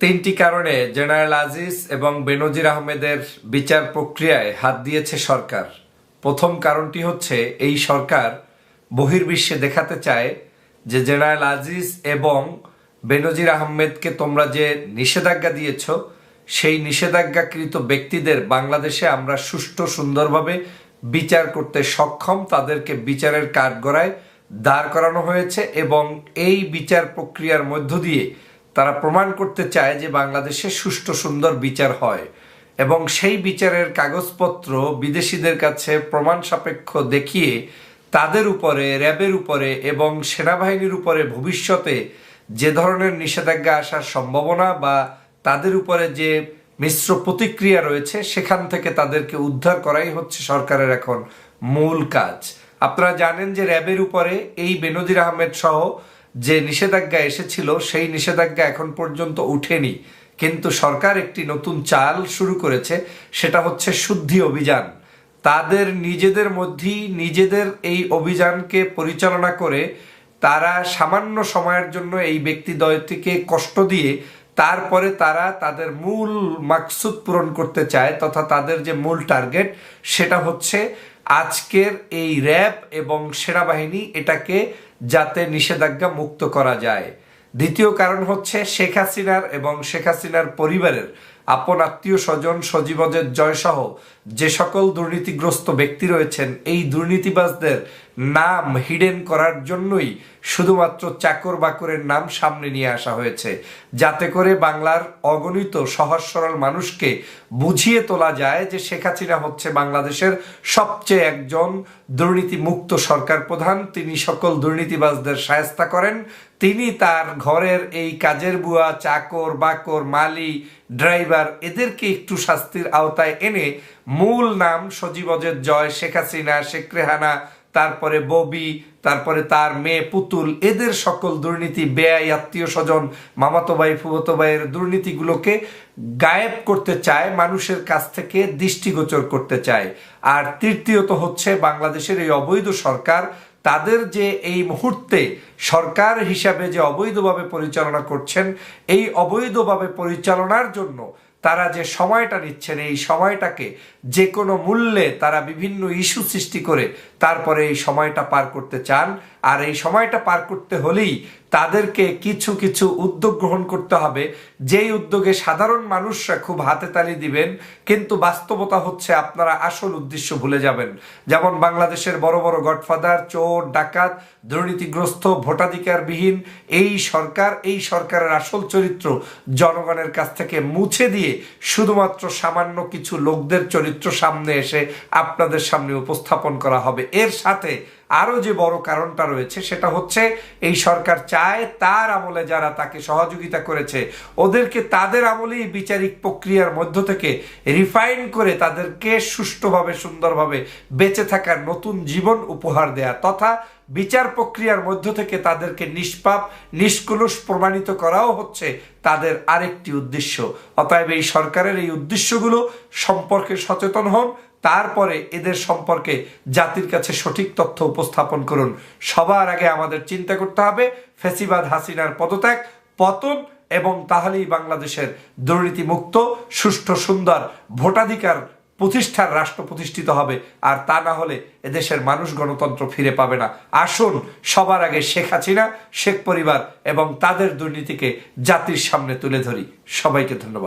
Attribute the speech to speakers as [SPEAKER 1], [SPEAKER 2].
[SPEAKER 1] তিনটি কারণে জেনারেল আজিজ এবং বেনজির আহমেদের বিচার প্রক্রিয়ায় হাত দিয়েছে সরকার। প্রথম কারণটি হচ্ছে, এই সরকার বহির্বিশ্বে দেখাতে চায় যে জেনারেল আজিজ এবং বেনজির আহমেদকে তোমরা যে নিষেধাজ্ঞা দিয়েছ, সেই নিষেধাজ্ঞাকৃত ব্যক্তিদের বাংলাদেশে আমরা সুষ্ঠু সুন্দরভাবে বিচার করতে সক্ষম। তাদেরকে বিচারের কাঠগড়ায় দাঁড় করানো হয়েছে এবং এই বিচার প্রক্রিয়ার মধ্য দিয়ে তারা প্রমাণ করতে চায় যে বাংলাদেশে সুষ্ঠু সুন্দর বিচার হয় এবং সেই বিচারের কাগজপত্র বিদেশিদের কাছে প্রমাণ সাপেক্ষ দেখিয়ে তাদের উপরে, র্যাবের উপরে এবং সেনাবাহিনীর উপরে ভবিষ্যতে যে ধরনের নিষেধাজ্ঞা আসার সম্ভাবনা বা তাদের উপরে যে মিশ্র প্রতিক্রিয়া রয়েছে, সেখান থেকে তাদেরকে উদ্ধার করাই হচ্ছে সরকারের এখন মূল কাজ। আপনারা জানেন যে র্যাবের উপরে এই বেনজির আহমেদ সহ যে নিষেধাজ্ঞা এসেছিল, সেই নিষেধাজ্ঞা এখন পর্যন্ত উঠেনি। কিন্তু সরকার একটি নতুন চাল শুরু করেছে, সেটা হচ্ছে শুদ্ধি অভিযান। তাদের নিজেদের মধ্যেই নিজেদের এই অভিযানকে পরিচালনা করে তারা সামান্য সময়ের জন্য এই ব্যক্তিদ্বয়টিকে কষ্ট দিয়ে তারপরে তারা তাদের মূল মাকসুদ পূরণ করতে চায় তথা তাদের যে মূল টার্গেট, সেটা হচ্ছে আজকের এই র্যাব এবং সেনাবাহিনী এটাকে যাতে নিষেধাজ্ঞা মুক্ত করা যায়। দ্বিতীয় কারণ হচ্ছে শেখ হাসিনার এবং শেখ হাসিনার পরিবারের আপন আত্মীয় স্বজন, সজীবদের জয়সহ যে সকল দুর্নীতিগ্রস্ত ব্যক্তি রয়েছেন, এই দুর্নীতিবাজদের নাম হিডেন করার জন্যই শুধুমাত্র চাকর বাকরের নাম সামনে নিয়ে আসা হয়েছে। যাতে করে বাংলার অগণিত সহজ সরল মানুষকে বুঝিয়ে তোলা যায় যে শেখ হাসিনা হচ্ছে বাংলাদেশের সবচেয়ে একজন দুর্নীতি মুক্ত সরকার প্রধান। তিনি সকল দুর্নীতিবাজদের সায়স্তা করেন। তিনি তার ঘরের এই কাজের বুয়া, চাকর, বাকর, মালি, ড্রাইভার এদেরকে একটু শাস্তির আওতায় এনে মূল নাম সজীবজের জয় শেখ হাসিনা, শেখ রেহানা তারপরে ববি, তারপরে তার মেয়ে পুতুল, এদের সকল দুর্নীতি, বেআই, আত্মীয় স্বজন, মামাতো ভাই ফুবতো ভাইয়ের দুর্নীতিগুলোকে গায়েব করতে চায়, মানুষের কাছ থেকে দৃষ্টিগোচর করতে চায়। আর তৃতীয়ত হচ্ছে বাংলাদেশের এই অবৈধ সরকার, তাদের যে এই মুহূর্তে সরকার হিসাবে যে অবৈধভাবে পরিচালনা করছেন, এই অবৈধভাবে পরিচালনার জন্য তারা যে সময়টা নিচ্ছেন, এই সময়টাকে যে কোনো মূল্যে তারা বিভিন্ন ইস্যু সৃষ্টি করে তারপরে এই সময়টা পার করতে চান। আর এই সময়টা পার করতে হলেই তাদেরকে কিছু কিছু উদ্যোগ গ্রহণ করতে হবে। যেই উদ্যোগে সাধারণ মানুষরা খুব হাতে তালি দিবেন, কিন্তু বাস্তবতা হচ্ছে আপনারা আসল উদ্দেশ্য ভুলে যাবেন। যেমন বাংলাদেশের বড় বড় গডফাদার, চোর, ডাকাত, দুর্নীতিগ্রস্ত, ভোটাধিকারবিহীন, এই সরকার, এই সরকারের আসল চরিত্র জনগণের কাছ থেকে মুছে দিয়ে শুধুমাত্র সামান্য কিছু লোকদের চরিত্র সামনে এসে আপনাদের সামনে উপস্থাপন করা হবে। এর সাথে আরও যে বড় কারণটা রয়েছে, সেটা হচ্ছে এই সরকার চায় তার আমলে যারা তাকে সহযোগিতা করেছে, ওদেরকে তাদের আমলেই বিচারিক প্রক্রিয়ার মধ্য থেকে রিফাইন করে তাদেরকে সুষ্ঠুভাবে, সুন্দরভাবে বেঁচে থাকার নতুন জীবন উপহার দেয়া তথা বিচার প্রক্রিয়ার মধ্য থেকে তাদেরকে নিষ্পাপ, নিষ্কলুষ প্রমাণিত করাও হচ্ছে তাদের আরেকটি উদ্দেশ্য। অতএব এই সরকারের এই উদ্দেশ্যগুলো সম্পর্কে সচেতন হন তারপরে এদের সম্পর্কে জাতির কাছে সঠিক তথ্য উপস্থাপন করুন। সবার আগে আমাদের চিন্তা করতে হবে, ফেসিবাদ হাসিনার পদত্যাগ, পতন এবং তাহলেই বাংলাদেশের দুর্নীতিমুক্ত, সুষ্ঠু, সুন্দর ভোটাধিকার প্রতিষ্ঠার রাষ্ট্র প্রতিষ্ঠিত হবে। আর তা না হলে এদেশের মানুষ গণতন্ত্র ফিরে পাবে না। আসুন, সবার আগে শেখ হাসিনা, শেখ পরিবার এবং তাদের দুর্নীতিকে জাতির সামনে তুলে ধরি। সবাইকে ধন্যবাদ।